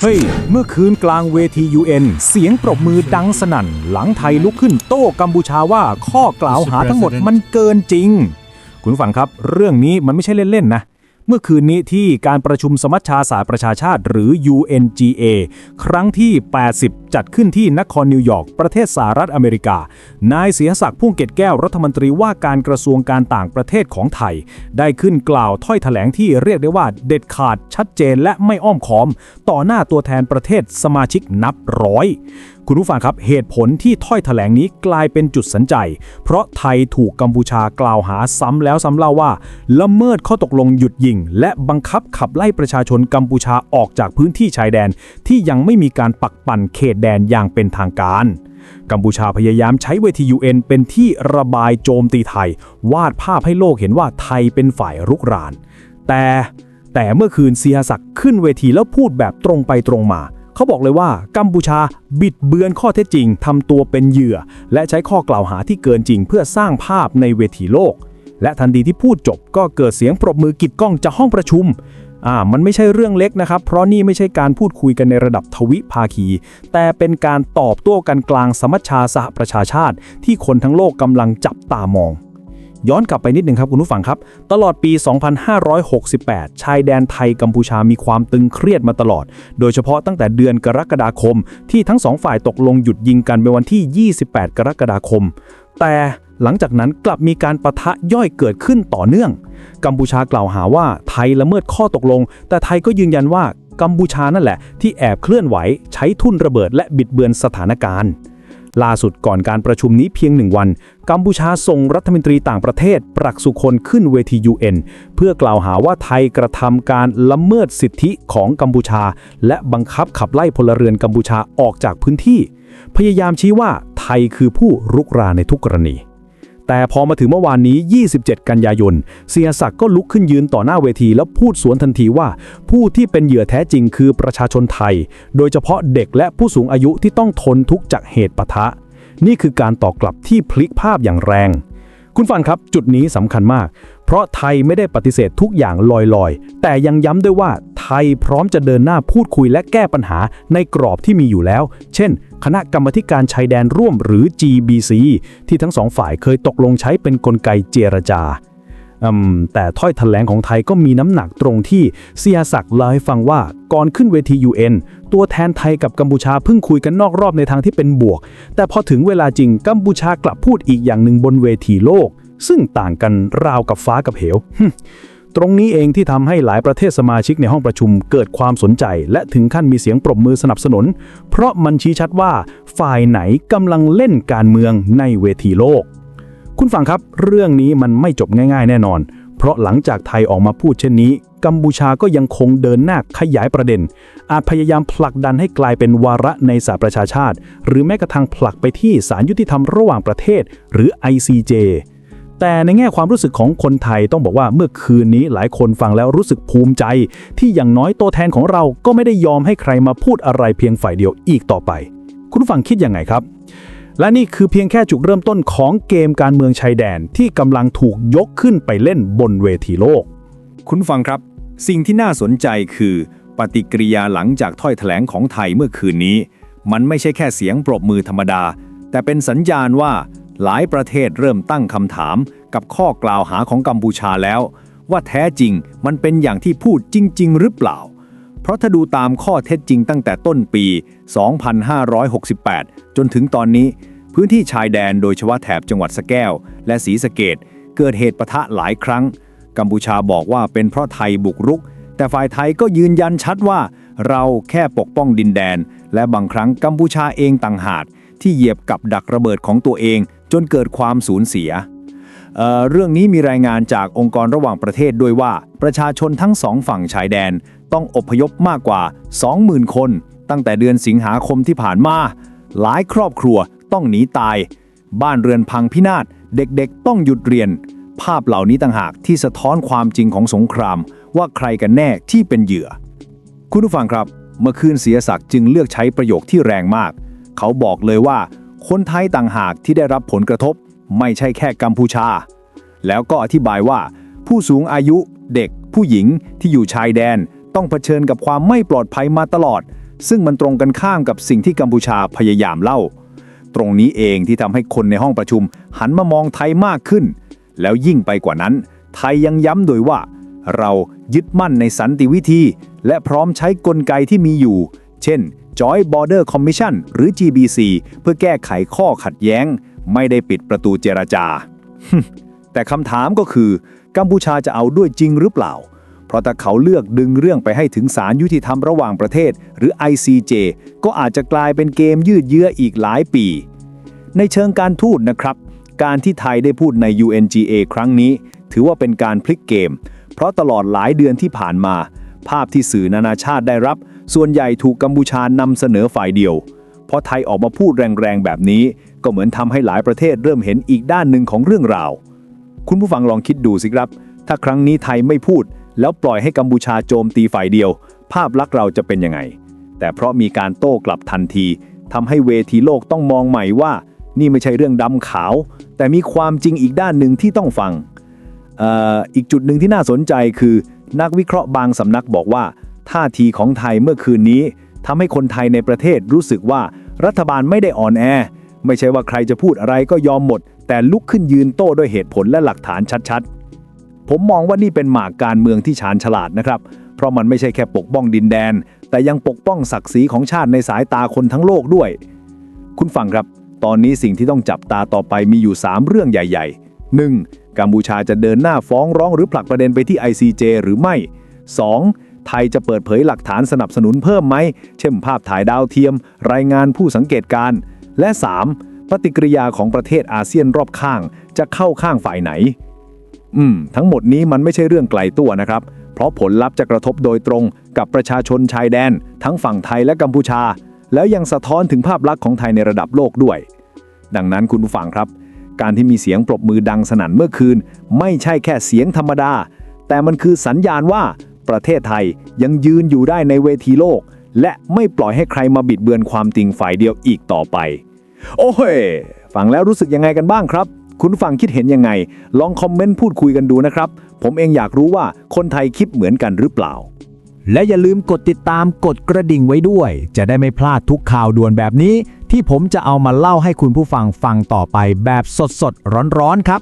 เฮ้ย เมื่อคืนกลางเวที UN เสียงปรบมือดังสนั่น หลังไทยลุกขึ้นโต้กัมพูชาว่าข้อกล่าวหาทั้งหมดมันเกินจริง คุณผู้ฟังครับ เรื่องนี้มันไม่ใช่เล่น ๆ นะ เมื่อคืนนี้ที่การประชุมสมัชชาสหประชาชาติหรือ UNGA ครั้งที่ 80 จัดขึ้นที่นครนิวยอร์กประเทศสหรัฐอเมริกา นายเสียศักดิ์พุ่งเกตแก้วรัฐมนตรีว่าการกระทรวงการต่างประเทศของไทย ได้ขึ้นกล่าวถ้อยแถลงที่เรียกได้ว่าเด็ดขาดชัดเจนและไม่อ้อมค้อม ต่อหน้าตัวแทนประเทศสมาชิกนับร้อย คุณผู้ฟังครับ เหตุผลที่ถ้อยแถลงนี้กลายเป็นจุดสนใจ เพราะไทยถูกกัมพูชากล่าวหาซ้ำแล้วซ้ำเล่าว่า ละเมิดข้อตกลงหยุดยิง และบังคับขับไล่ประชาชนกัมพูชาออกจากพื้นที่ชายแดน ที่ยังไม่มีการปักปั่นเขตแดนอย่างเป็นทางการกัมพูชาพยายามใช้เวที UN เป็นที่ระบายโจมตีไทย วาดภาพให้โลกเห็นว่าไทยเป็นฝ่ายรุกราน แต่แต่เมื่อคืนเซียศักดิ์ขึ้นเวทีแล้วพูดแบบตรงไปตรงมา เขาบอกเลยว่ากัมพูชาบิดเบือนข้อเท็จจริงทำตัวเป็นเหยื่อ และใช้ข้อกล่าวหาที่เกินจริงเพื่อสร้างภาพในเวทีโลก และทันทีที่พูดจบก็เกิดเสียงปรบมือกิดก้องจากห้องประชุมอ่ามันไม่ใช่เรื่องเล็กนะครับ เพราะนี่ไม่ใช่การพูดคุยกันในระดับทวิภาคี แต่เป็นการตอบโต้กันกลางสมัชชาสหประชาชาติ ที่คนทั้งโลกกำลังจับตามอง ย้อนกลับไปนิดหนึ่งครับคุณผู้ฟังครับ ตลอดปี 2568 ชายแดนไทยกัมพูชามีความตึงเครียดมาตลอด โดยเฉพาะตั้งแต่เดือนกรกฎาคม ที่ทั้งสองฝ่ายตกลงหยุดยิงกันในวันที่ 28 กรกฎาคม แต่หลังจากนั้นกลับมีการประทะย่อยเกิดขึ้นต่อเนื่อง กัมพูชากล่าวหาว่าไทยละเมิดข้อตกลง แต่ไทยก็ยืนยันว่ากัมพูชานั่นแหละที่แอบเคลื่อนไหว ใช้ทุนระเบิดและบิดเบือนสถานการณ์ ล่าสุดก่อนการประชุมนี้เพียงหนึ่งวัน กัมพูชาส่งรัฐมนตรีต่างประเทศ ปรักสุคนขึ้นเวที UN เพื่อกล่าวหาว่าไทยกระทำการละเมิดสิทธิของกัมพูชา และบังคับขับไล่พลเรือนกัมพูชาออกจากพื้นที่ พยายามชี้ว่าไทยคือผู้รุกรานในทุกกรณี แต่พอมาถึงเมื่อวานนี้ 27 กันยายน เสียศักดิ์ก็ลุกขึ้นยืนต่อหน้าเวทีแล้วพูดสวนทันทีว่า ผู้ที่เป็นเหยื่อแท้จริงคือประชาชนไทย โดยเฉพาะเด็กและผู้สูงอายุที่ต้องทนทุกข์จากเหตุปะทะ นี่คือการตอบกลับที่พลิกภาพอย่างแรง คุณฟังครับจุดนี้สำคัญมาก เพราะไทยไม่ได้ปฏิเสธทุกอย่างลอยๆ แต่ยังย้ำด้วยว่าไทยพร้อมจะเดินหน้าพูดคุยและแก้ปัญหาในกรอบที่มีอยู่แล้ว เช่น คณะกรรมการชายแดนร่วมหรือ GBC ที่ทั้งสองฝ่ายเคยตกลงใช้เป็นกลไกเจรจา แต่ถ้อยแถลงของไทยก็มีน้ำหนักตรงที่เซียศักดิ์เล่าให้ฟังว่าก่อนขึ้นเวที UN ตัวแทนไทยกับกัมพูชาเพิ่งคุยกันนอกรอบในทางที่เป็นบวก แต่พอถึงเวลาจริงกัมพูชากลับพูดอีกอย่างหนึ่งบนเวทีโลก ซึ่งต่างกันราวกับฟ้ากับเหวตรงนี้เองที่ทำให้หลายประเทศสมาชิกในห้องประชุมเกิดความสนใจ และถึงขั้นมีเสียงปรบมือสนับสนุน เพราะมันชี้ชัดว่าฝ่ายไหนกำลังเล่นการเมืองในเวทีโลก คุณฟังครับ เรื่องนี้มันไม่จบง่ายๆ แน่นอน เพราะหลังจากไทยออกมาพูดเช่นนี้ กัมพูชาก็ยังคงเดินหน้าขยายประเด็น อาจพยายามผลักดันให้กลายเป็นวาระในสหประชาชาติ หรือแม้กระทั่งผลักไปที่ศาลยุติธรรมระหว่างประเทศ หรือ ICJ แต่ในแง่ความรู้สึกของคนไทยต้องบอกว่าเมื่อคืนนี้หลายคนฟังแล้วรู้สึกภูมิใจ ที่อย่างน้อยตัวแทนของเราก็ไม่ได้ยอมให้ใครมาพูดอะไรเพียงฝ่ายเดียวอีกต่อไป คุณฟังคิดยังไงครับ และนี่คือเพียงแค่จุดเริ่มต้นของเกมการเมืองชายแดนที่กำลังถูกยกขึ้นไปเล่นบนเวทีโลก คุณฟังครับ สิ่งที่น่าสนใจคือ ปฏิกิริยาหลังจากถ้อยแถลงของไทยเมื่อคืนนี้ มันไม่ใช่แค่เสียงปรบมือธรรมดา แต่เป็นสัญญาณว่าหลายประเทศเริ่มตั้งคำถาม กับข้อกล่าวหาของกัมพูชาแล้ว ว่าแท้จริงมันเป็นอย่างที่พูดจริง ๆ หรือเปล่า ราะถ้าดูตามข้อเท็จจริงตั้งแต่ต้นปี 2568 จนถึงตอนนี้ พื้นที่ชายแดนโดยเฉพาะแถบจังหวัดสะแก้ว และศรีสะเกดเกิดเหตุปะทะหลายครั้ง กัมพูชาบอกว่าเป็นเพราะไทยบุกรุก แต่ฝ่ายไทยก็ยืนยันชัดว่า เราแค่ปกป้องดินแดน และบางครั้งกัมพูชาเองต่างหากที่เหยียบกับดักระเบิดของตัวเอง จนเกิดความสูญเสียเเรื่องนี้มีรายงานจากองค์กรระหว่างประเทศด้วยว่า ประชาชนทั้งสองฝั่งชายแดน ต้องอพยพมากกว่า 20,000 คน ตั้งแต่เดือนสิงหาคมที่ผ่านมา หลายครอบครัวต้องหนีตาย บ้านเรือนพังพินาศ เด็กๆ ต้องหยุดเรียน ภาพเหล่านี้ต่างหากที่สะท้อนความจริงของสงคราม ว่าใครกันแน่ที่เป็นเหยื่อ คุณผู้ฟังครับ เมื่อคืนเสียศักดิ์จึงเลือกใช้ประโยคที่แรงมาก เขาบอกเลยว่า คนไทยต่างหากที่ได้รับผลกระทบ ไม่ใช่แค่กัมพูชา แล้วก็อธิบายว่า ผู้สูงอายุเด็กผู้หญิงที่อยู่ชายแดน ต้องเผชิญกับความไม่ปลอดภัยมาตลอด ซึ่งมันตรงกันข้ามกับสิ่งที่กัมพูชาพยายามเล่า ตรงนี้เองที่ทำให้คนในห้องประชุม หันมามองไทยมากขึ้น แล้วยิ่งไปกว่านั้น ไทยยังย้ำโดยว่า เรายึดมั่นในสันติวิธี และพร้อมใช้กลไกที่มีอยู่ เช่น Joint Border Commission หรือ GBC เพื่อแก้ไขข้อขัดแย้ง ไม่ได้ปิดประตูเจรจา แต่คำถามก็คือ กัมพูชาจะเอาด้วยจริงหรือเปล่า เพราะถ้าเขาเลือกดึงเรื่องไปให้ถึงศาลยุติธรรมระหว่างประเทศ หรือ ICJ ก็อาจจะกลายเป็นเกมยืดเยื้ออีกหลายปี ในเชิงการทูตนะครับ การที่ไทยได้พูดใน UNGA ครั้งนี้ ถือว่าเป็นการพลิกเกม เพราะตลอดหลายเดือนที่ผ่านมา ภาพที่สื่อนานาชาติได้รับ ส่วนใหญ่ถูกกัมพูชานำเสนอฝ่ายเดียวพอไทยออกมาพูดแรงๆแบบนี้ ก็เหมือนทำให้หลายประเทศเริ่มเห็นอีกด้านหนึ่งของเรื่องราว คุณผู้ฟังลองคิดดูสิครับ ถ้าครั้งนี้ไทยไม่พูด แล้วปล่อยให้กัมพูชาโจมตีฝ่ายเดียว ภาพลักษณ์เราจะเป็นยังไง แต่เพราะมีการโต้กลับทันทีทำให้เวทีโลกต้องมองใหม่ว่า นี่ไม่ใช่เรื่องดำขาว แต่มีความจริงอีกด้านหนึ่งที่ต้องฟังอออีกจุดหนึ่งที่น่าสนใจคือ นักวิเคราะห์บางสำนักบอกว่า ท่าทีของไทยเมื่อคืนนี้ทำให้คนไทยในประเทศรู้สึกว่ารัฐบาลไม่ได้อ่อนแอ ไม่ใช่ว่าใครจะพูดอะไรก็ยอมหมด แต่ลุกขึ้นยืนโต้ด้วยเหตุผลและหลักฐานชัดๆ ผมมองว่านี่เป็นหมากการเมืองที่ชาญฉลาดนะครับ เพราะมันไม่ใช่แค่ปกป้องดินแดน แต่ยังปกป้องศักดิ์ศรีของชาติในสายตาคนทั้งโลกด้วย คุณฟังครับ ตอนนี้สิ่งที่ต้องจับตาต่อไปมีอยู่ 3 เรื่องใหญ่ ๆ 1. กัมพูชาจะเดินหน้าฟ้องร้องหรือผลักประเด็นไปที่ ICJ หรือไม่ 2. ไทยจะเปิดเผยหลักฐานสนับสนุนเพิ่มไหม เช่นภาพถ่ายดาวเทียม รายงานผู้สังเกตการณ์และ 3. ปฏิกิริยาของประเทศอาเซียนรอบข้าง จะเข้าข้างฝ่ายไหน อืม ทั้งหมดนี้มันไม่ใช่เรื่องไกลตัวนะครับ เพราะผลลัพธ์จะกระทบโดยตรงกับประชาชนชายแดน ทั้งฝั่งไทยและกัมพูชา แล้วยังสะท้อนถึงภาพลักษณ์ของไทยในระดับโลกด้วย ดังนั้นคุณผู้ฟังครับ การที่มีเสียงปรบมือดังสนั่นเมื่อคืน ไม่ใช่แค่เสียงธรรมดา แต่มันคือสัญญาณว่าประเทศไทยยังยืนอยู่ได้ในเวทีโลก และไม่ปล่อยให้ใครมาบิดเบือนความจริงฝ่ายเดียวอีกต่อไป โอ้ยฟังแล้วรู้สึกยังไงกันบ้างครับ คุณฟังคิดเห็นยังไง ลองคอมเมนต์พูดคุยกันดูนะครับ ผมเองอยากรู้ว่าคนไทยคิดเหมือนกันหรือเปล่า และอย่าลืมกดติดตามกดกระดิ่งไว้ด้วย จะได้ไม่พลาดทุกข่าวด่วนแบบนี้ ที่ผมจะเอามาเล่าให้คุณผู้ฟังฟังต่อไปแบบสดๆร้อนๆครับ